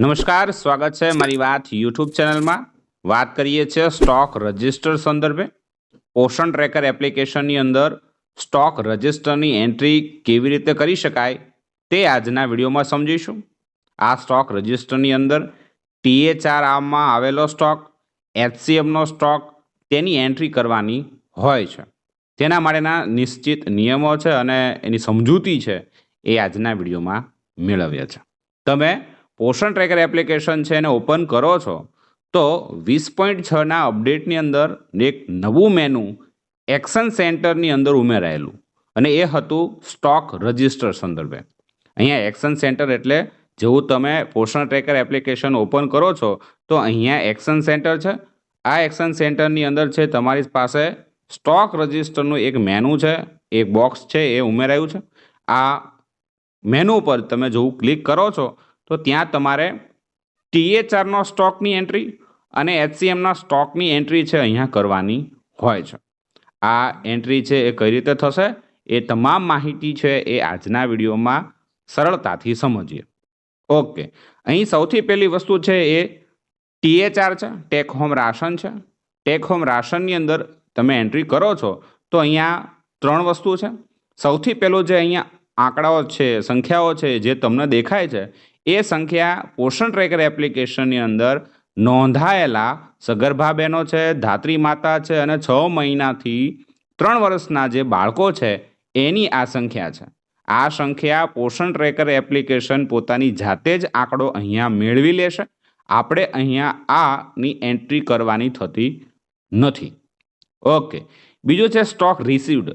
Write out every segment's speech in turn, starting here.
નમસ્કાર, સ્વાગત છે મારી વાત યુટ્યુબ ચેનલમાં. વાત કરીએ છીએ સ્ટોક રજિસ્ટર સંદર્ભે. પોષણ ટ્રેકર એપ્લિકેશનની અંદર સ્ટોક રજિસ્ટરની એન્ટ્રી કેવી રીતે કરી શકાય તે આજના વિડીયોમાં સમજીશું. આ સ્ટોક રજિસ્ટરની અંદર ટીએચઆર આમમાં આવેલો સ્ટોક એચસીએમનો સ્ટોક તેની એન્ટ્રી કરવાની હોય છે. તેના માટેના નિશ્ચિત નિયમો છે અને એની સમજૂતી છે એ આજના વિડીયોમાં મેળવ્યા છે. તમે પોષણ ટ્રેકર એપ્લિકેશન છે એને ઓપન કરો છો, તો વીસ પોઈન્ટ છના અપડેટની અંદર એક નવું મેનુ એક્શન સેન્ટરની અંદર ઉમેરાયેલું. અને એ હતું સ્ટોક રજિસ્ટર સંદર્ભે. અહીંયા એક્શન સેન્ટર એટલે જેવું તમે પોષણ ટ્રેકર એપ્લિકેશન ઓપન કરો છો, તો અહીંયા એક્શન સેન્ટર છે. આ એક્શન સેન્ટરની અંદર છે તમારી પાસે સ્ટોક રજિસ્ટરનું એક મેનુ છે, એક બોક્સ છે, એ ઉમેરાયું છે. આ મેનુ પર તમે જેવું ક્લિક કરો છો તો ત્યાં તમારે ટીએચઆરનો સ્ટોકની એન્ટ્રી અને એચસીએમના સ્ટોકની એન્ટ્રી છે અહીંયા કરવાની હોય છે. આ એન્ટ્રી છે એ કઈ રીતે થશે? એ તમામ માહિતી છે એ આજના વિડીયોમાં સરળતાથી સમજીએ. ઓકે અહીં સૌથી પહેલી વસ્તુ છે એ ટીએચઆર છે ટેક હોમ રાશન છે. ટેક હોમ રાશનની અંદર તમે એન્ટ્રી કરો છો, તો અહીંયા ત્રણ વસ્તુ છે. સૌથી પહેલો જે અહીંયા આંકડાઓ છે, સંખ્યાઓ છે, જે તમને દેખાય છે એ સંખ્યા પોષણ ટ્રેકર એપ્લિકેશનની અંદર નોંધાયેલા સગર્ભા બહેનો છે, ધાત્રી માતા છે અને છ મહિનાથી ત્રણ વર્ષના જે બાળકો છે, એની આ સંખ્યા છે. આ સંખ્યા પોષણ ટ્રેકર એપ્લિકેશન પોતાની જાતે જ આંકડો અહીંયા મેળવી લેશે. આપણે અહીંયા આની એન્ટ્રી કરવાની થતી નથી. ઓકે. બીજું છે સ્ટોક રિસીવડ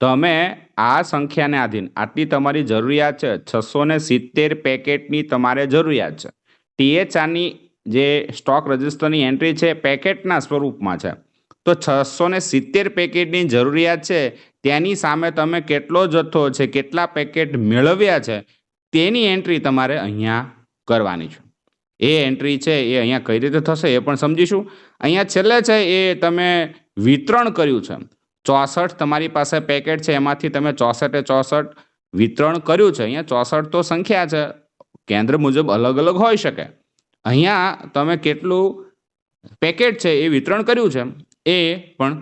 તમે આ સંખ્યાને આધીન આટલી તમારી જરૂરિયાત છે. છસો ને સિત્તેર પેકેટની તમારે જરૂરિયાત છે. ટીએચઆરની જે સ્ટોક રજિસ્ટરની એન્ટ્રી છે પેકેટના સ્વરૂપમાં છે. તો છસો ને સિત્તેર પેકેટની જરૂરિયાત છે. તેની સામે તમે કેટલો જથ્થો છે, કેટલા પેકેટ મેળવ્યા છે, તેની એન્ટ્રી તમારે અહીંયા કરવાની છે. એ એન્ટ્રી છે એ અહીંયા કઈ રીતે થશે એ પણ સમજીશું. અહીંયા છેલ્લે છે એ તમે વિતરણ કર્યું છે. ચોસઠ તમારી પાસે પેકેટ છે, એમાંથી તમે ચોસઠે ચોસઠ વિતરણ કર્યું છે. અહીંયા ચોસઠ તો સંખ્યા છે. કેન્દ્ર મુજબ અલગ અલગ હોઈ શકે. અહીંયા તમે કેટલું પેકેટ છે એ વિતરણ કર્યું છે, એ પણ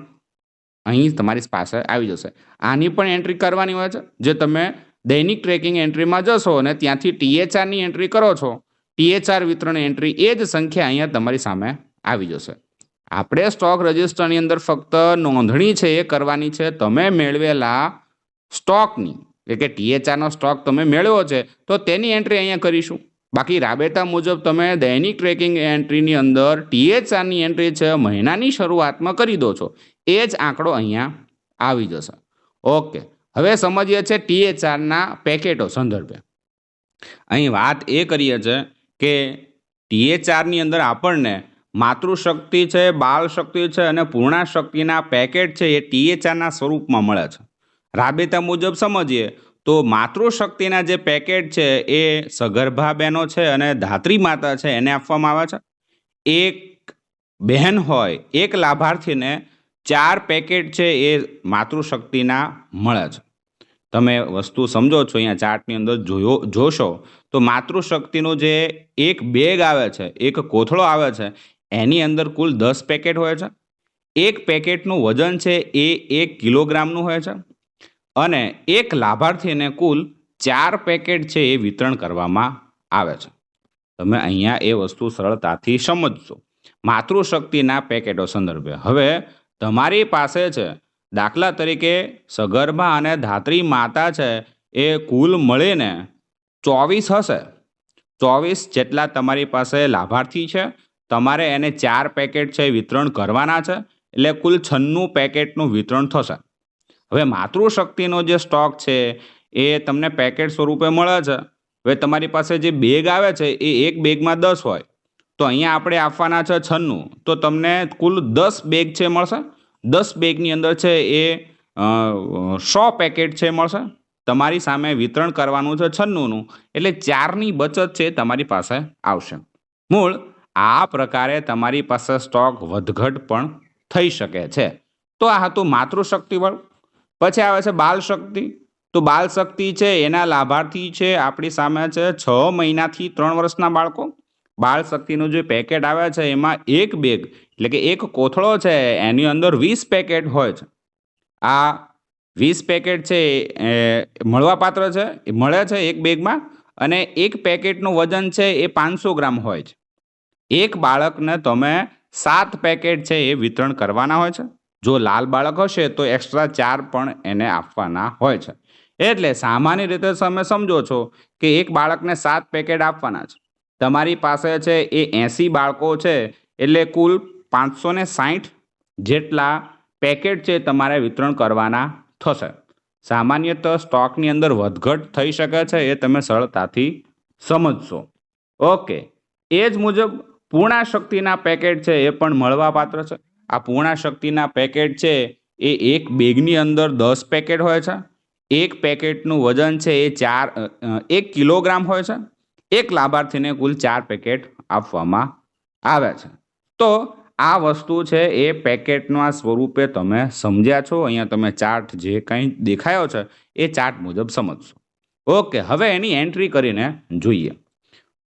અહીં તમારી પાસે આવી જશે. આની પણ એન્ટ્રી કરવાની હોય છે. જે તમે દૈનિક ટ્રેકિંગ એન્ટ્રીમાં જશો અને ત્યાંથી ટીએચઆરની એન્ટ્રી કરો છો ટીએચઆર વિતરણ એન્ટ્રી એ જ સંખ્યા અહીંયા તમારી સામે આવી જશે. આપણે સ્ટોક રજિસ્ટરની અંદર ફક્ત નોંધણી છે એ કરવાની છે. તમે મેળવેલા સ્ટોકની એટલે કે ટીએચઆરનો સ્ટોક તમે મેળવ્યો છે, તો તેની એન્ટ્રી અહીંયા કરીશું. બાકી રાબેતા મુજબ તમે દૈનિક ટ્રેકિંગ એન્ટ્રીની અંદર ટીએચઆરની એન્ટ્રી છે, મહિનાની શરૂઆતમાં કરી દો છો. એ જ આંકડો અહીંયા આવી જશે. ઓકે હવે સમજીએ છીએ ટીએચઆરના પેકેટો સંદર્ભે. અહીં વાત એ કરીએ છે કે ટીએચઆરની અંદર આપણને માતૃશક્તિ છે બાળ શક્તિ છે અને પૂર્ણા શક્તિના પેકેટ છે એ ટીએચઆરના સ્વરૂપમાં મળે છે. રાબેતા મુજબ સમજીએ તો માતૃશક્તિના જે પેકેટ છે એ સગર્ભા બહેનો છે અને ધાત્રી માતા છે એને આપવામાં આવે છે. એક બહેન હોય, એક લાભાર્થીને ચાર પેકેટ છે એ માતૃશક્તિના મળે છે. તમે વસ્તુ સમજો છો, અહીંયા ચાર્ટની અંદર જોયો, જોશો તો માતૃશક્તિનું જે એક બેગ આવે છે, એક કોથળો આવે છે એની અંદર કુલ દસ પેકેટ હોય છે. એક પેકેટનું વજન છે એ એક કિલોગ્રામનું હોય છે. અને એક લાભાર્થીને કુલ ચાર પેકેટ છે એ વિતરણ કરવામાં આવે છે. તમે અહીંયા એ વસ્તુ સરળતાથી સમજશો. માતૃશક્તિના પેકેટો સંદર્ભે. હવે તમારી પાસે છે, દાખલા તરીકે સગર્ભા અને ધાત્રી માતા છે એ કુલ મળીને ચોવીસ હશે. ચોવીસ જેટલા તમારી પાસે લાભાર્થી છે. તમારે એને ચાર પેકેટ છે એ વિતરણ કરવાના છે, એટલે કુલ છન્નું પેકેટનું વિતરણ થશે. હવે માતૃશક્તિનો જે સ્ટોક છે, એ તમને પેકેટ સ્વરૂપે મળે છે. હવે તમારી પાસે જે બેગ આવે છે, એ એક બેગમાં દસ હોય, તો અહીંયા આપણે આપવાના છે છન્નું. તો તમને કુલ દસ બેગ છે મળશે. દસ બેગની અંદર છે એ સો પેકેટ છે મળશે. તમારી સામે વિતરણ કરવાનું છે છન્નુંનું, એટલે ચારની બચત છે તમારી પાસે આવશે. મૂળ આ પ્રકારે તમારી પાસે સ્ટોક વધઘટ પણ થઈ શકે છે. તો આ હતું માતૃશક્તિવાળું પછી આવે છે બાલ શક્તિ તો બાલ શક્તિ છે, એના લાભાર્થી છે, આપણી સામે છે છ મહિનાથી ત્રણ વર્ષના બાળકો. બાળ શક્તિનું જે પેકેટ આવે છે, એમાં એક બેગ, એટલે કે એક કોથળો છે, એની અંદર વીસ પેકેટ હોય છે. આ વીસ પેકેટ છે, એ મળવાપાત્ર છે, એ મળે છે એક બેગમાં, અને એક પેકેટનું વજન છે, એ પાંચસો ગ્રામ હોય છે. એક બાળકને તમે સાત પેકેટ છે એ વિતરણ કરવાના હોય છે. જો લાલ બાળક હશે તો એક્સ્ટ્રા ચાર પણ એને આપવાના હોય છે. એટલે સામાન્ય રીતે તમે સમજો છો કે એક બાળકને સાત પેકેટ આપવાના છે. તમારી પાસે છે એ એંસી બાળકો છે એટલે કુલ પાંચસો ને સાઠ જેટલા પેકેટ છે તમારે વિતરણ કરવાના થશે. સામાન્યત સ્ટોકની અંદર વધઘટ થઈ શકે છે એ તમે સરળતાથી સમજશો. ઓકે. એ જ મુજબ પૂર્ણા શક્તિના પેકેટ છે એ પણ મળવાપાત્ર છે. આ પૂર્ણા શક્તિના પેકેટ છે એ એક બેગની અંદર દસ પેકેટ હોય છે. એક પેકેટનું વજન છે એ ચાર એક કિલોગ્રામ હોય છે. એક લાભાર્થીને કુલ ચાર પેકેટ આપવામાં આવે છે. તો આ વસ્તુ છે એ પેકેટના સ્વરૂપે તમે સમજ્યા છો. અહીંયા તમે ચાર્ટ જે કંઈ દેખાયો છે એ ચાર્ટ મુજબ સમજશો. ઓકે, હવે એની એન્ટ્રી કરીને જોઈએ.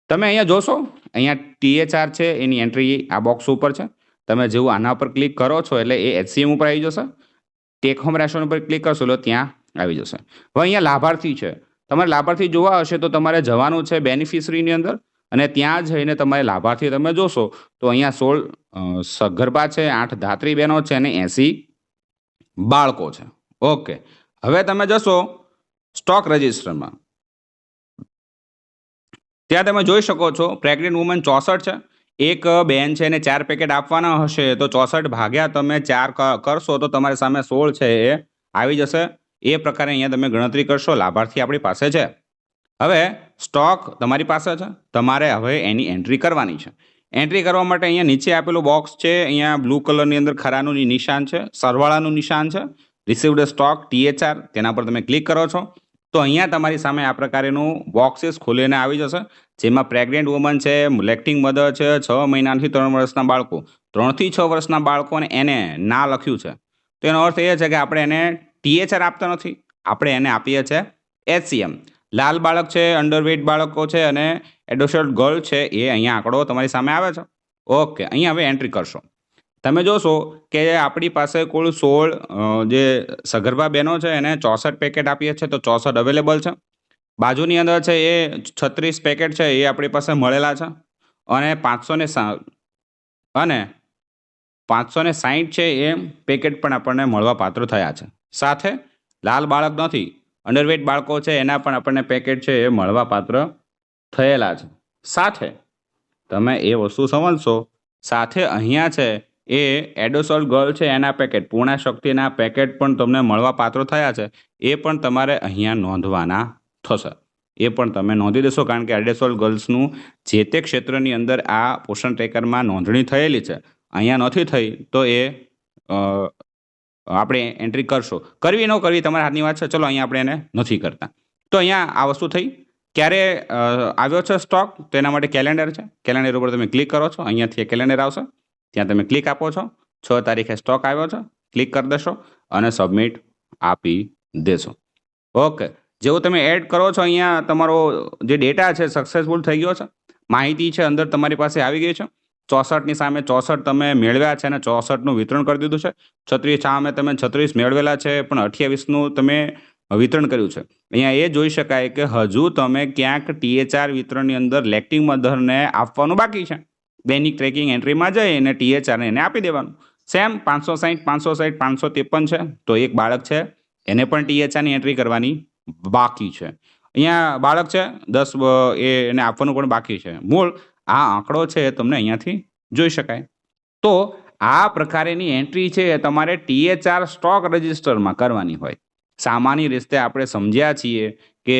તમે અહીંયા જોશો, અહીંયા ટીએચઆર છે, એની એન્ટ્રી આ બોક્સ ઉપર છે. તમે જેવું આના ઉપર ક્લિક કરો છો એટલે એ એચસીએમ ઉપર આવી જશે. ટેક હોમ રેશન ઉપર ક્લિક કરશો એટલે ત્યાં આવી જશે. હવે અહીંયા લાભાર્થી છે. તમારે લાભાર્થી જોવા હશે તો તમારે જવાનું છે બેનિફિશરીની અંદર અને ત્યાં જઈને તમારે લાભાર્થી તમે જોશો તો અહીંયા સોળ સગર્ભા છે, આઠ ધાત્રી બહેનો છે અને એંસી બાળકો છે. ઓકે. હવે તમે જશો સ્ટોક રજિસ્ટરમાં ત્યાં તમે જોઈ શકો છો પ્રેગ્નેન્ટ વુમન ચોસઠ છે. એક બેન છે એને ચાર પેકેટ આપવાના હશે, તો ચોસઠ ભાગ્યા તમે ચાર કરશો તો તમારી સામે સોળ છે એ આવી જશે. એ પ્રકારે અહીંયા તમે ગણતરી કરશો, લાભાર્થી આપણી પાસે છે. હવે સ્ટોક તમારી પાસે છે, તમારે હવે એની એન્ટ્રી કરવાની છે. એન્ટ્રી કરવા માટે અહીંયા નીચે આપેલું બોક્સ છે, અહીંયા બ્લુ કલરની અંદર ખરાનું નિશાન છે, સરવાળાનું નિશાન છે. રિસીવડ સ્ટોક ટીએચઆર તેના પર તમે ક્લિક કરો છો. તો અહીંયા તમારી સામે આ પ્રકારેનું બોક્સીસ ખોલીને આવી જશે, જેમાં પ્રેગ્નેન્ટ વુમન છે લેક્ટિંગ મધર છે, છ મહિનાથી ત્રણ વર્ષના બાળકો. ત્રણથી છ વર્ષના બાળકોને એને ના લખ્યું છે. તો એનો અર્થ એ છે કે આપણે એને ટીએચઆર આપતા નથી. આપણે એને આપીએ છીએ એચસીએમ લાલ બાળક છે અંડરવેટ બાળકો છે અને એડોસલ્ટ ગર્લ છે, એ અહીંયા આંકડો તમારી સામે આવે છે. ઓકે, અહીંયા હવે એન્ટ્રી કરશો. તમે જોશો કે આપણી પાસે કુલ સોળ જે સગર્ભા બહેનો છે એને ચોસઠ પેકેટ આપીએ છીએ, તો ચોસઠ અવેલેબલ છે. બાજુની અંદર છે એ છત્રીસ પેકેટ છે, એ આપણી પાસે મળેલા છે. અને પાંચસો ને અને પાંચસો ને સાહીઠ છે એ પેકેટ પણ આપણને મળવા પાત્ર થયા છે. સાથે લાલ બાળક નથી અંડરવેટ બાળકો છે, એના પણ આપણને પેકેટ છે એ મળવા પાત્ર થયેલા છે. સાથે તમે એ વસ્તુ સમજશો, સાથે અહીંયા છે એ એડોસોલ ગર્લ છે એના પેકેટ. પૂર્ણા શક્તિના પેકેટ પણ તમને મળવા પાત્ર થયા છે. એ પણ તમારે અહીંયા નોંધવાના થશે. એ પણ તમે નોંધી દેશો કારણ કે એડોસોલ ગર્લ્સનું જે તે ક્ષેત્રની અંદર આ પોષણ ટ્રેકરમાં નોંધણી થયેલી છે. અહીંયા નથી થઈ તો એ આપણે એન્ટ્રી કરશો. કરવી ન કરવી તમારા હાથની વાત છે. ચલો અહીંયા આપણે એને નથી કરતા. તો અહીંયા આ વસ્તુ થઈ. ક્યારે આવ્યો છે સ્ટોક? તો એના માટે કેલેન્ડર છે. કેલેન્ડર ઉપર તમે ક્લિક કરો છો. અહીંયાથી કેલેન્ડર આવશે. ત્યાં તમે ક્લિક આપો છો. છ તારીખે સ્ટોક આવ્યો છે. ક્લિક કરી દેશો અને સબમિટ આપી દેશો. ઓકે જેવું તમે એડ કરો છો અહીંયા તમારો જે ડેટા છે સક્સેસફુલ થઈ ગયો છે. માહિતી છે અંદર તમારી પાસે આવી ગઈ છે. ચોસઠની સામે ચોસઠ તમે મેળવ્યા છે અને ચોસઠનું વિતરણ કરી દીધું છે. છત્રીસ સામે તમે છત્રીસ મેળવેલા છે પણ અઠ્યાવીસનું તમે વિતરણ કર્યું છે. અહીંયા એ જોઈ શકાય કે હજુ તમે ક્યાંક ટીએચઆર વિતરણની અંદર લેક્ટિંગ મધરને આપવાનું બાકી છે. દૈનિક ટ્રેકિંગ એન્ટ્રીમાં જઈને ટીએચઆરને એને આપી દેવાનું. સેમ પાંચસો સાહીઠ પાંચસો સાહીઠ પાંચસો ત્રેપન છે, તો એક બાળક છે, એને પણ ટીએચઆરની એન્ટ્રી કરવાની બાકી છે. અહીંયા બાળક છે, દસ એને આપવાનું પણ બાકી છે. મૂળ, આ આંકડો છે એ તમને અહીંયાથી જોઈ શકાય. તો આ પ્રકારેની એન્ટ્રી છે એ તમારે ટીએચઆર સ્ટોક રજિસ્ટરમાં કરવાની હોય. સામાન્ય રીતે આપણે સમજ્યા છીએ કે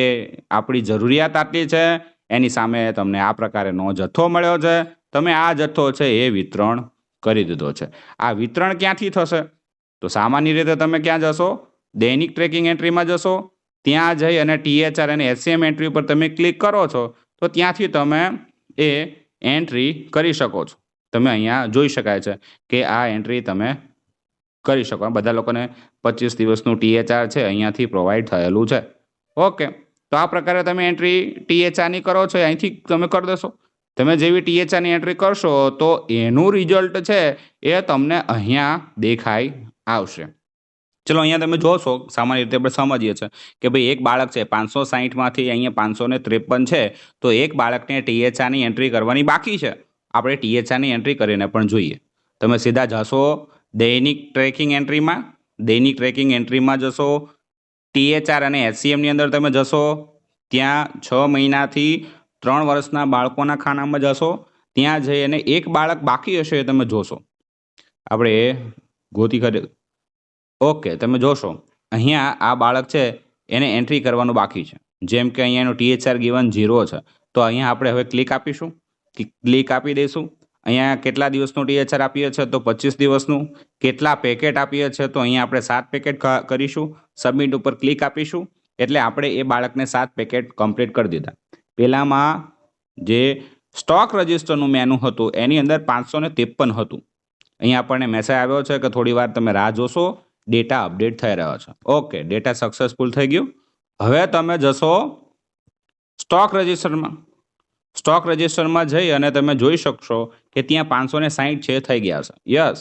આપણી જરૂરિયાત આટલી છે, એની સામે તમને આ પ્રકારેનો જથ્થો મળ્યો છે તમે આ જથ્થો છે એ વિતરણ કરી દીધો છે. આ વિતરણ ક્યાંથી થશે? તો સામાન્ય રીતે તમે ક્યાં જશો? દૈનિક ટ્રેકિંગ એન્ટ્રીમાં જશો. ત્યાં જઈ અને ટીએચઆર અને એસસીએમ એન્ટ્રી ઉપર તમે ક્લિક કરો છો, તો ત્યાંથી તમે એ એન્ટ્રી કરી શકો છો. તમે અહીંયા જોઈ શકાય છે કે આ એન્ટ્રી તમે કરી શકો. બધા લોકોને પચીસ દિવસનું ટીએચઆર છે, અહીંયાથી પ્રોવાઈડ થયેલું છે. ઓકે. તો આ પ્રકારે તમે એન્ટ્રી ટીએચઆરની કરો છો, અહીંથી તમે કરી દેશો. તમે જેવી ટીએચઆરની એન્ટ્રી કરશો, તો એનું રિઝલ્ટ છે એ તમને અહીંયા દેખાઈ આવશે. ચલો, અહીંયા તમે જોશો, સામાન્ય રીતે આપણે સમજીએ છીએ કે ભાઈ એક બાળક છે, પાંચસો સાહીઠમાંથી અહીંયા પાંચસો ને ત્રેપન છે, તો એક બાળકને ટીએચઆરની એન્ટ્રી કરવાની બાકી છે. આપણે ટીએચઆરની એન્ટ્રી કરીને પણ જોઈએ. તમે સીધા જશો દૈનિક ટ્રેકિંગ એન્ટ્રીમાં દૈનિક ટ્રેકિંગ એન્ટ્રીમાં જશો ટીએચઆર અને એચસીએમની અંદર તમે જશો, ત્યાં છ મહિનાથી ત્રણ વર્ષના બાળકોના ખાનામાં જશો, ત્યાં જઈ અને એક બાળક બાકી હશે એ તમે જોશો. આપણે ગોતી કરી, ઓકે, તમે જોશો. અહીંયા આ બાળક છે, એને એન્ટ્રી કરવાનું બાકી છે. જેમ કે અહીંયા એનું ટીએચઆર ગિવન ઝીરો છે. તો અહીંયા આપણે હવે ક્લિક આપીશું. ક્લિક આપી દઈશું. અહીંયા કેટલા દિવસનું ટીએચઆર આપીએ છીએ તો પચીસ દિવસનું. કેટલા પેકેટ આપીએ છીએ તો અહીંયા આપણે સાત પેકેટ કરીશું. સબમિટ ઉપર ક્લિક આપીશું. એટલે આપણે એ બાળકને સાત પેકેટ કમ્પ્લીટ કરી દીધા. પહેલામાં જે સ્ટોક રજિસ્ટરનું મેનુ હતું, એની અંદર પાંચસો ને ત્રેપન હતું. અહીંયા આપણને મેસેજ આવ્યો છે કે થોડી વાર તમે રાહ જોશો ડેટા અપડેટ થઈ રહ્યો છે. ઓકે ડેટા સક્સેસફુલ થઈ ગયું. હવે તમે જશો સ્ટોક રજિસ્ટરમાં સ્ટોક રજિસ્ટરમાં જઈ અને તમે જોઈ શકશો કે ત્યાં પાંચસો ને સાહીઠ છે, થઈ ગયા છે. યસ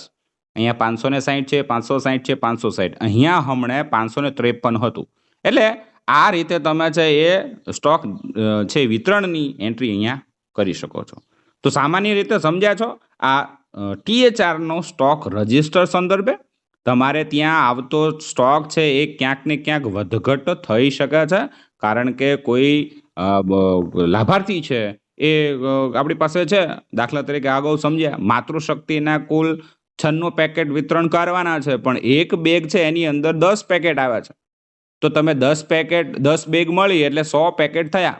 અહીંયા પાંચસો ને સાહીઠ છે, પાંચસો સાહીઠ છે, પાંચસો સાહીઠ અહીંયા હમણે પાંચસો ને ત્રેપન હતું. એટલે આ રીતે તમે છે એ સ્ટોક છે વિતરણની એન્ટ્રી અહીંયા કરી શકો છો. તો સામાન્ય રીતે સમજ્યા છો, આ ટીએચઆરનો સ્ટોક રજિસ્ટર સંદર્ભે તમારે ત્યાં આવતો સ્ટોક છે એ ક્યાંક ને ક્યાંક વધઘટ થઈ શકે છે, કારણ કે કોઈ લાભાર્થી છે એ આપણી પાસે છે. દાખલા તરીકે અગાઉ સમજ્યા, માતૃશક્તિના કુલ છન્નું પેકેટ વિતરણ કરવાના છે, પણ એક બેગ છે એની અંદર દસ પેકેટ આવે છે. તો તમે દસ પેકેટ, દસ બેગ મળી એટલે સો પેકેટ થયા.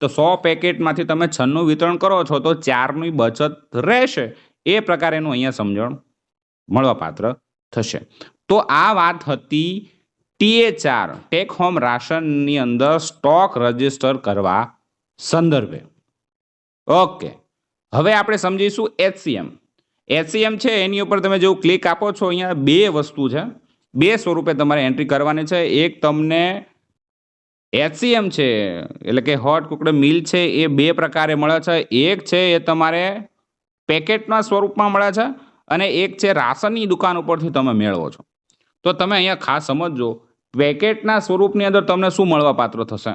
તો સો પેકેટમાંથી તમે છન્નું વિતરણ કરો છો તો ચારની બચત રહેશે. એ પ્રકારેનું અહીંયા સમજણ મળવાપાત્ર થશે. તો આ વાત હતી ટીએચઆર ટેક હોમ રાશનની અંદર સ્ટોક રજિસ્ટર કરવા સંદર્ભે. ઓકે હવે આપણે સમજીશું એચસીએમ એચસીએમ છે, એની ઉપર તમે જેવું ક્લિક આપો છો, અહીંયા બે વસ્તુ છે. બે સ્વરૂપે તમારે એન્ટ્રી કરવાની છે. એક તમને એચસીએમ છે, એટલે કે હોટ કુકડ મિલ છે, એ બે પ્રકારે મળે છે. એક છે એ તમારે પેકેટના સ્વરૂપમાં મળે છે અને એક છે રાશનની દુકાન ઉપરથી તમે મેળવો છો. તો તમે અહીંયા ખાસ સમજજો, પેકેટના સ્વરૂપની અંદર તમને શું મળવા પાત્ર થશે?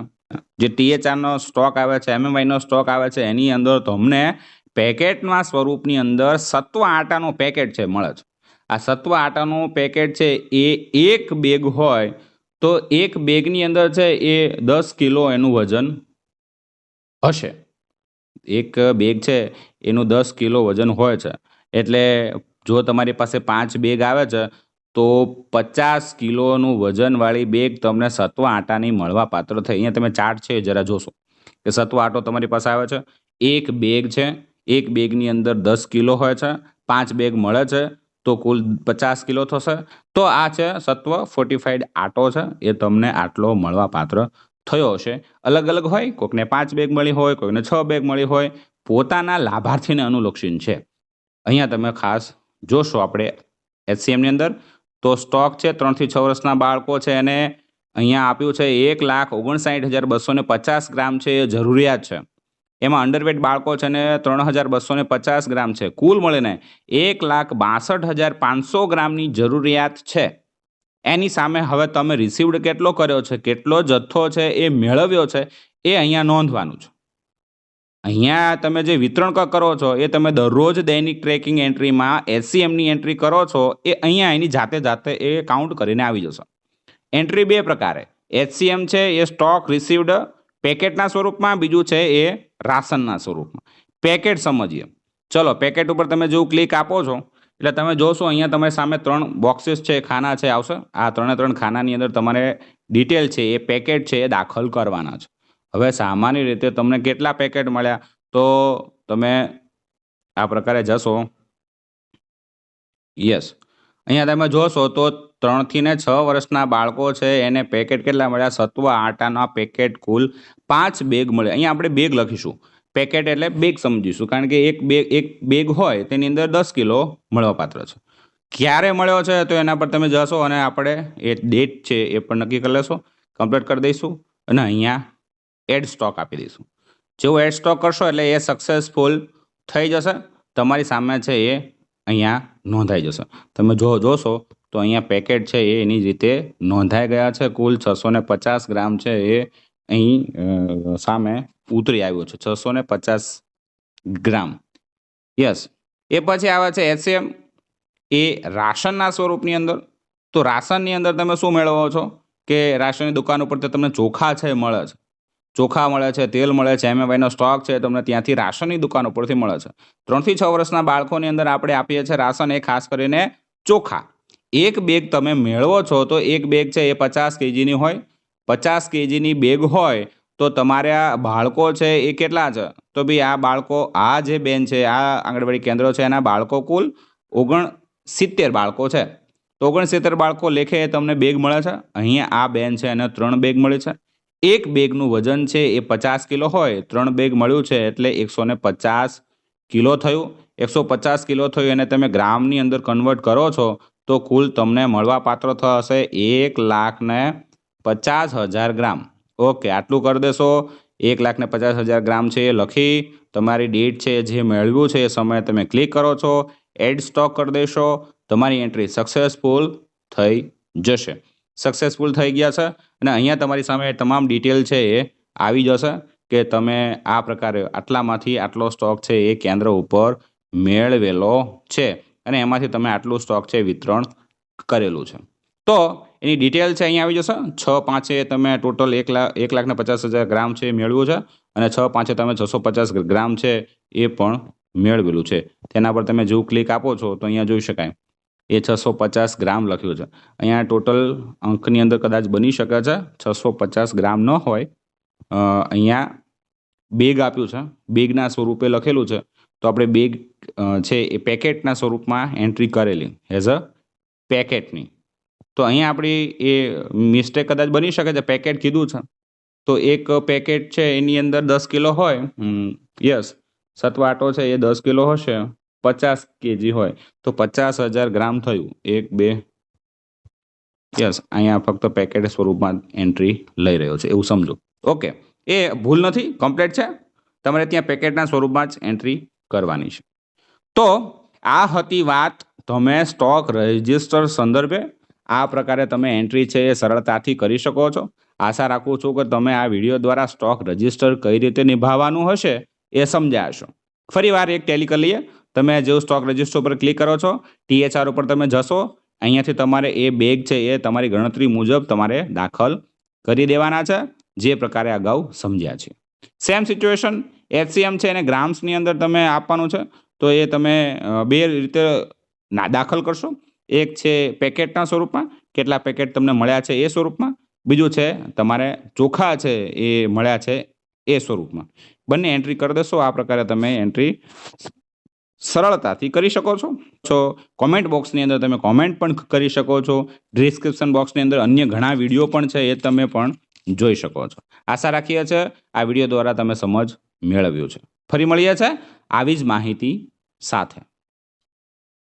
જે ટીએચઆરનો સ્ટોક આવે છે એમએમઆઈનો સ્ટોક આવે છે, એની અંદર તમને પેકેટના સ્વરૂપની અંદર સત્વ આટાનું પેકેટ છે, મળે છે. આ સત્વ આટાનું પેકેટ છે એ એક બેગ હોય તો એક બેગની અંદર છે એ દસ કિલો એનું વજન હશે. એક બેગ છે એનું દસ કિલો વજન હોય છે. એટલે જો તમારી પાસે પાંચ બેગ આવે છે, તો પચાસ કિલોનું વજનવાળી બેગ તમને સત્વ આટાની મળવા પાત્ર થઈ અહીંયા તમે ચાર્ટ છે જરા જોશો કે સત્વ આટો તમારી પાસે આવે છે. એક બેગ છે, એક બેગની અંદર દસ કિલો હોય છે, પાંચ બેગ મળે છે તો કુલ પચાસ કિલો થશે. તો આ છે સત્વ ફોર્ટિફાઈડ આટો છે. એ તમને આટલો મળવા પાત્ર થયો હશે. અલગ અલગ હોય કોઈકને પાંચ બેગ મળી હોય, કોઈને છ બેગ મળી હોય, પોતાના લાભાર્થીને અનુલક્ષીને છે. અહીંયા તમે ખાસ જોશો આપણે એચસીએમની અંદર. તો સ્ટોક છે ત્રણથી છ વર્ષના બાળકો છે એને અહીંયા આપ્યું છે એક લાખ ઓગણસાઠ હજાર બસો પચાસ ગ્રામ છે. એ જરૂરિયાત છે. એમાં અંડરવેટ બાળકો છે ને ત્રણ હજાર બસો પચાસ ગ્રામ છે. કુલ મળીને એક લાખ બાસઠ હજાર પાંચસો ગ્રામની જરૂરિયાત છે. એની સામે હવે તમે રિસીવડ કેટલો કર્યો છે, કેટલો જથ્થો છે, એ મેળવ્યો છે, એ અહીંયા નોંધવાનું છે. અહીંયા તમે જે વિતરણ કરો છો, એ તમે દરરોજ દૈનિક ટ્રેકિંગ એન્ટ્રીમાં એસસીએમની એન્ટ્રી કરો છો, એ અહીંયા એની જાતે જાતે એ કાઉન્ટ કરીને આવી જશે. એન્ટ્રી બે પ્રકારે. એચસીએમ છે, એ સ્ટોક રિસીવડ પેકેટના સ્વરૂપમાં બીજું છે એ રાશનના સ્વરૂપમાં. પેકેટ સમજીએ. ચલો, પેકેટ ઉપર તમે જેવું ક્લિક આપો છો, એટલે તમે જોશો અહીંયા તમારી સામે ત્રણ બોક્સીસ છે, ખાના છે, આવશે. આ ત્રણે ત્રણ ખાનાની અંદર તમારે ડિટેલ છે, એ પેકેટ છે એ દાખલ કરવાના છે. હવે સામાન્ય રીતે તમને કેટલા પેકેટ મળ્યા? તો તમે આ પ્રકારે જશો. યસ. અહીંયા તમે જોશો તો ત્રણથી ને છ વર્ષના બાળકો છે. એને પેકેટ કેટલા મળ્યા? સત્વ આટાના પેકેટ કુલ પાંચ બેગ મળે અહીંયા આપણે બેગ લખીશું. પેકેટ એટલે બેગ સમજીશું. કારણ કે એક બેગ એક બેગ હોય, તેની અંદર દસ કિલો મળવાપાત્ર છે. ક્યારે મળ્યો છે તો એના પર તમે જશો અને આપણે એ ડેટ છે એ પણ નક્કી કરી લેશો. કમ્પ્લીટ કરી દઈશું અને અહીંયા એડ સ્ટોક આપી દઈશું. જેવું એડ સ્ટોક કરશો એટલે એ સક્સેસફુલ થઈ જશે. તમારી સામે છે એ અહીંયા નોંધાઈ જશે. તમે જો, જોશો તો અહીંયા પેકેટ છે એ એની રીતે નોંધાઈ ગયા છે. કુલ છસો પચાસ ગ્રામ છે એ અહીં સામે ઉતરી આવ્યું છે. છસો પચાસ ગ્રામ. યસ. એ પછી આવે છે એસએમ એ રાશનના સ્વરૂપની અંદર. તો રાશનની અંદર તમે શું મેળવો છો? કે રાશનની દુકાન ઉપર તમને ચોખા છે, મળે છે. ચોખા મળે છે, તેલ મળે છે એમએવાયનો સ્ટોક છે, તમને ત્યાંથી રાશનની દુકાન ઉપરથી મળે છે. ત્રણથી છ વર્ષના બાળકોની અંદર આપણે આપીએ છીએ રાશન એ ખાસ કરીને ચોખા. એક બેગ તમે મેળવો છો તો એક બેગ છે એ પચાસ કેજીની હોય, પચાસ કેજીની બેગ હોય તો તમારે આ બાળકો છે એ કેટલા છે? તો ભાઈ આ બાળકો, આ જે બેન છે, આ આંગણવાડી કેન્દ્રો છે, એના બાળકો કુલ ઓગણ સિત્તેર બાળકો છે. તો ઓગણસિત્તેર બાળકો લેખે તમને બેગ મળે છે? અહીંયા આ બેન છે એને ત્રણ બેગ મળે છે. એક બેગનું વજન છે એ પચાસ કિલો હોય, ત્રણ બેગ મળ્યું છે એટલે એકસો પચાસ કિલો થયું. એકસો પચાસ કિલો થયું એને તમે ગ્રામની અંદર કન્વર્ટ કરો છો તો કુલ તમને મળવા પાત્ર થશે એક લાખ ને પચાસ હજાર ગ્રામ. ઓકે, આટલું કરી દેશો. એક લાખ ને પચાસ હજાર ગ્રામ છે એ લખી તમારી ડેટ છે, જે મેળવ્યું છે એ સમયે તમે ક્લિક કરો છો. એડ સ્ટોક કરી દેશો. તમારી એન્ટ્રી સક્સેસફુલ થઈ જશે. સક્સેસફુલ થઈ ગયા છે. અને અહીંયા તમારી સામે તમામ ડિટેલ છે એ આવી જશે કે તમે આ પ્રકારે આટલામાંથી આટલો સ્ટોક છે એ કેન્દ્ર ઉપર મેળવેલો છે. અને એમાંથી તમે આટલું સ્ટોક છે વિતરણ કરેલું છે. તો એની ડિટેલ છે અહીંયા આવી જશે. છ પાંચે તમે ટોટલ એક લાખ, એક લાખને પચાસ હજાર ગ્રામ છે એ મેળવ્યું છે અને છ પાંચે તમે છસો પચાસ ગ્રામ છે એ પણ મેળવેલું છે. તેના પર તમે જો ક્લિક આપો છો તો અહીંયા જોઈ શકાય. એ છસો પચાસ ગ્રામ લખ્યું છે. અહીંયા ટોટલ અંકની અંદર કદાચ બની શકે છે. છસો પચાસ ગ્રામ ન હોય. અહીંયા બેગ આપ્યું છે. બેગના સ્વરૂપે લખેલું છે. તો આપણે બેગ છે એ પેકેટના સ્વરૂપમાં એન્ટ્રી કરેલી. એઝ અ પેકેટની. તો અહીંયા આપણી એ મિસ્ટેક કદાચ બની શકે છે. પેકેટ કીધું છે. તો એક પેકેટ છે એની અંદર દસ કિલો હોય. યસ. સતવાટો છે એ દસ કિલો હશે. પચાસ કેજી હોય. તો પચાસ હજાર ગ્રામ થયું. એક, બે. યસ, અહીંયા ફક્ત પેકેટ સ્વરૂપમાં એન્ટ્રી લઈ રહ્યો છે. એવું સમજો. ઓકે. એ ભૂલ નથી. કમ્પ્લીટ છે. તમારે ત્યાં પેકેટના સ્વરૂપમાં જ એન્ટ્રી કરવાની છે. તો આ હતી વાત તમે સ્ટોક રજિસ્ટર સંદર્ભે. આ પ્રકારે તમે એન્ટ્રી છે એ સરળતાથી કરી શકો છો. આશા રાખું છું કે તમે આ વીડિયો દ્વારા સ્ટોક રજિસ્ટર કઈ રીતે નિભાવવાનું હશે એ સમજાશો. ફરી વાર એક ટેલી કરી લઈએ. તમે જેવું સ્ટોક રજિસ્ટર ઉપર ક્લિક કરો છો ટીએચઆર ઉપર તમે જશો. અહીંયાથી તમારે એ બેગ છે એ તમારી ગણતરી મુજબ તમારે દાખલ કરી દેવાના છે. જે પ્રકારે અગાઉ સમજ્યા છે. સેમ સિચ્યુએશન એચસીએમ છે એને ગ્રામ્સની અંદર તમે આપવાનું છે, તો એ તમે બે રીતે ના, દાખલ કરશો. એક છે પેકેટના સ્વરૂપમાં, કેટલા પેકેટ તમને મળ્યા છે એ સ્વરૂપમાં. બીજું છે તમારે ચોખા છે એ મળ્યા છે એ સ્વરૂપમાં. બંને એન્ટ્રી કરી દેશો, આ પ્રકારે તમે એન્ટ્રી સરળતાથી કરી શકો છો. છો કોમેન્ટ બોક્સની અંદર તમે કોમેન્ટ પણ કરી શકો છો. ડિસ્ક્રિપ્શન બોક્સની અંદર અન્ય ઘણા વીડિયો પણ છે એ તમે પણ જોઈ શકો છો. આશા રાખીએ છીએ આ વીડિયો દ્વારા તમે સમજ મેળવ્યું છે. ફરી મળીએ છે આવી જ માહિતી સાથે.